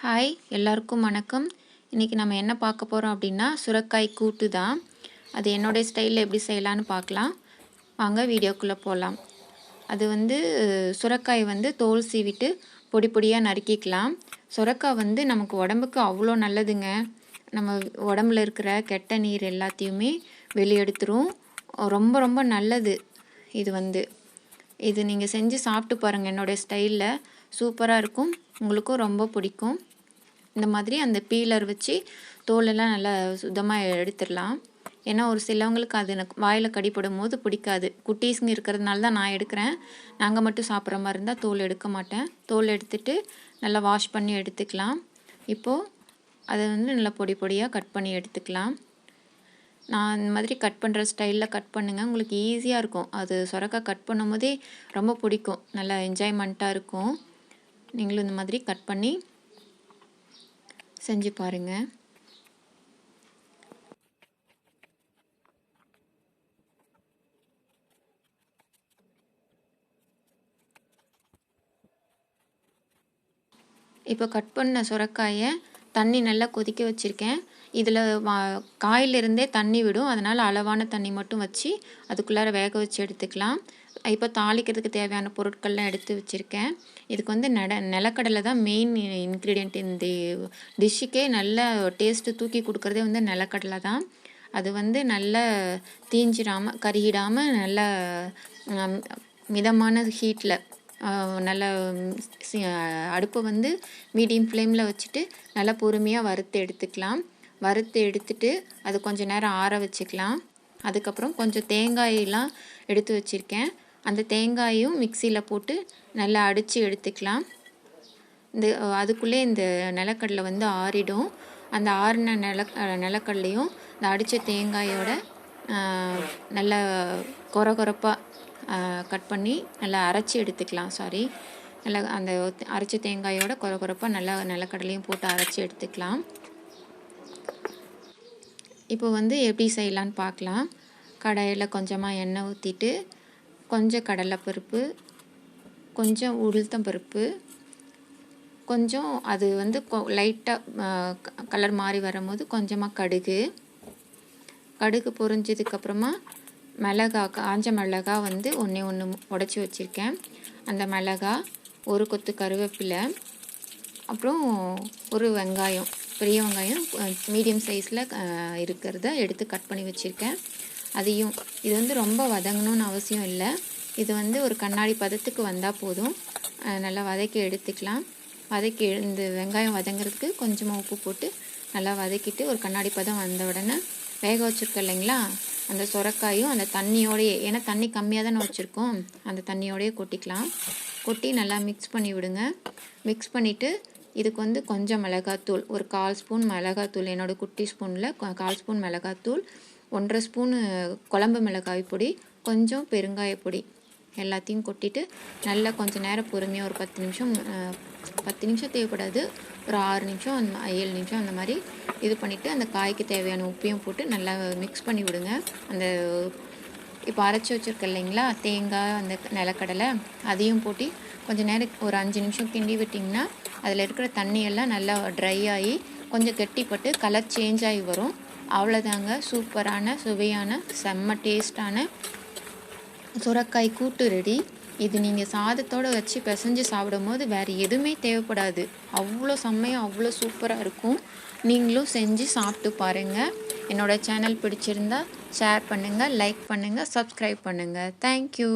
Hi எல்லாருக்கும் வணக்கம். இன்றைக்கி நம்ம என்ன பார்க்க போகிறோம் அப்படின்னா சுரக்காய் கூட்டு தான். அது என்னுடைய ஸ்டைலில் எப்படி செய்யலான்னு பார்க்கலாம். வாங்க வீடியோக்குள்ளே போகலாம் அது வந்து சுரக்காய் வந்து தோல் சீவிட்டு பொடி பொடியாக நறுக்கிக்கலாம். சுரக்காய் வந்து நமக்கு உடம்புக்கு அவ்வளோ நல்லதுங்க. நம்ம உடம்புல இருக்கிற கெட்ட நீர் எல்லாத்தையுமே வெளியெடுத்துரும். ரொம்ப ரொம்ப நல்லது இது வந்து. இது நீங்கள் செஞ்சு சாப்பிட்டு பாருங்கள் என்னோடய ஸ்டைலில். சூப்பராக இருக்கும். உங்களுக்கும் ரொம்ப பிடிக்கும். இந்த மாதிரி அந்த பீலர் வச்சு தோலெல்லாம் நல்லா சுத்தமாக எடுத்துடலாம். ஏன்னா ஒரு சிலவங்களுக்கு அது எனக்கு வாயில் கடிப்படும் போது பிடிக்காது. குட்டீஸுங்க இருக்கிறதுனால தான் நான் எடுக்கிறேன். நாங்கள் மட்டும் சாப்பிட்ற மாதிரி இருந்தால் தோல் எடுக்க மாட்டேன். தோல் எடுத்துட்டு நல்லா வாஷ் பண்ணி எடுத்துக்கலாம். இப்போது அதை வந்து நல்லா பொடி பொடியாக கட் பண்ணி எடுத்துக்கலாம். நான் இந்த மாதிரி கட் பண்ணுற ஸ்டைலில் கட் பண்ணுங்கள் உங்களுக்கு ஈஸியாக இருக்கும். அது சொரக்காய் கட் பண்ணும் போதே ரொம்ப பிடிக்கும். நல்லா என்ஜாய்மெண்ட்டாக இருக்கும். நீங்களும் இந்த மாதிரி கட் பண்ணி செஞ்சு பாருங்கள் இப்போ கட் பண்ண சுரக்காயை தண்ணி நல்லா கொதிக்க வச்சுருக்கேன். இதில் காயிலிருந்தே தண்ணி விடும். அதனால் அளவான தண்ணி மட்டும் வச்சு அதுக்குள்ளார வேக வச்சு எடுத்துக்கலாம். இப்போ தாளிக்கிறதுக்கு தேவையான பொருட்கள்லாம் எடுத்து வச்சுருக்கேன். இதுக்கு வந்து நட நிலக்கடலை தான் மெயின் இன்க்ரீடியண்ட் இந்த டிஷ்ஷுக்கே நல்ல டேஸ்ட்டு தூக்கி கொடுக்குறதே வந்து நிலக்கடலை தான். அது வந்து நல்லா தீஞ்சிடாமல் கருகிடாமல் நல்ல மிதமான ஹீட்டில் நல்லா அடுப்பை வந்து மீடியம் ஃப்ளேமில் வச்சுட்டு நல்லா பொறுமையாக வறுத்து எடுத்துக்கலாம். வறுத்து எடுத்துட்டு அது கொஞ்சம் நேரம் ஆற வச்சுக்கலாம். அதுக்கப்புறம் கொஞ்சம் தேங்காயெல்லாம் எடுத்து வச்சுருக்கேன். அந்த தேங்காயும் மிக்சியில் போட்டு நல்லா அடித்து எடுத்துக்கலாம். இந்த அதுக்குள்ளே இந்த நிலக்கடலை வந்து ஆறிடும். அந்த ஆறின நில நிலக்கடலையும் இந்த அடித்த தேங்காயோட நல்லா கொர கொரப்பாக கட் பண்ணி நல்லா அரைச்சி எடுத்துக்கலாம். சாரி. நல்லா அந்த அரைச்ச தேங்காயோட கொர கொரப்பாக நல்லா நிலக்கடலையும் போட்டு அரைச்சி எடுத்துக்கலாம். இப்போ வந்து எப்படி செய்யலான்னு பார்க்கலாம். கடாயில் கொஞ்சமாக எண்ணெய் ஊற்றிட்டு கொஞ்சம் கடலைப்பருப்பு கொஞ்சம் உளுத்தம் பருப்பு கொஞ்சம் அது வந்து கொ லைட்டாக கலர் மாறி வரும்போது கொஞ்சமாக கடுகு. கடுகு பொரிஞ்சதுக்கப்புறமா மிளகா காஞ்ச மிளகா வந்து ஒன்றே ஒன்று உடச்சி வச்சுருக்கேன். அந்த மிளகா ஒரு கொத்து கருவேப்பிலை அப்புறம் ஒரு வெங்காயம் பெரிய வெங்காயம் மீடியம் சைஸில் இருக்கிறத எடுத்து கட் பண்ணி வச்சுருக்கேன். அதையும் இது வந்து ரொம்ப வதங்கணும்னு அவசியம் இல்லை. இது வந்து ஒரு கண்ணாடி பதத்துக்கு வந்தால் போதும். நல்லா வதக்கி எடுத்துக்கலாம். வதக்கி இந்த வெங்காயம் வதங்கிறதுக்கு கொஞ்சமாக உப்பு போட்டு நல்லா வதக்கிட்டு ஒரு கண்ணாடி பதம் வந்த உடனே வேக வச்சுருக்கோம் இல்லைங்களா? அந்த சுரக்காயும் அந்த தண்ணியோடையே ஏன்னா தண்ணி கம்மியாக தானே வச்சுருக்கோம். அந்த தண்ணியோடையே கொட்டிக்கலாம். கொட்டி நல்லா மிக்ஸ் பண்ணி விடுங்க. மிக்ஸ் பண்ணிவிட்டு இதுக்கு வந்து கொஞ்சம் மிளகாத்தூள் ஒரு கால் ஸ்பூன் மிளகாத்தூள் என்னோடய குட்டி ஸ்பூனில் கால் ஸ்பூன் மிளகாத்தூள் ஒன்றரை ஸ்பூனு குழம்பு மிளகாய் பொடி கொஞ்சம் பெருங்காய பொடி எல்லாத்தையும் கொட்டிட்டு நல்லா கொஞ்சம் நேரம் பொறுமையாக ஒரு பத்து நிமிஷம் பத்து நிமிஷம் தேவைப்படாது. ஒரு ஆறு நிமிஷம் அந்த ஏழு நிமிஷம் அந்த மாதிரி இது பண்ணிவிட்டு அந்த காய்க்கு தேவையான உப்பையும் போட்டு நல்லா மிக்ஸ் பண்ணி விடுங்க. அந்த இப்போ அரைச்சி வச்சுருக்க இல்லைங்களா தேங்காய் அந்த நிலக்கடலை அதையும் போட்டு கொஞ்சம் நேரம் ஒரு அஞ்சு நிமிஷம் கிண்டி விட்டிங்கன்னா அதில் இருக்கிற தண்ணியெல்லாம் நல்லா ட்ரை ஆகி கொஞ்சம் கெட்டிப்பட்டு கலர் சேஞ்ச் ஆகி வரும். அவ்வளோதாங்க சூப்பரான சுவையான செம்ம டேஸ்டான சுரக்காய் கூட்டு ரெடி. இது நீங்கள் சாதத்தோடு வச்சு பிசைஞ்சு சாப்பிடும் போது வேறு எதுவுமே தேவைப்படாது. அவ்வளோ செம்மையாக அவ்வளோ சூப்பராக இருக்கும். நீங்களும் செஞ்சு சாப்பிட்டு பாருங்கள் என்னோடய சேனல் பிடிச்சிருந்தா ஷேர் பண்ணுங்கள் லைக் பண்ணுங்கள் சப்ஸ்கிரைப் பண்ணுங்கள் தேங்க்யூ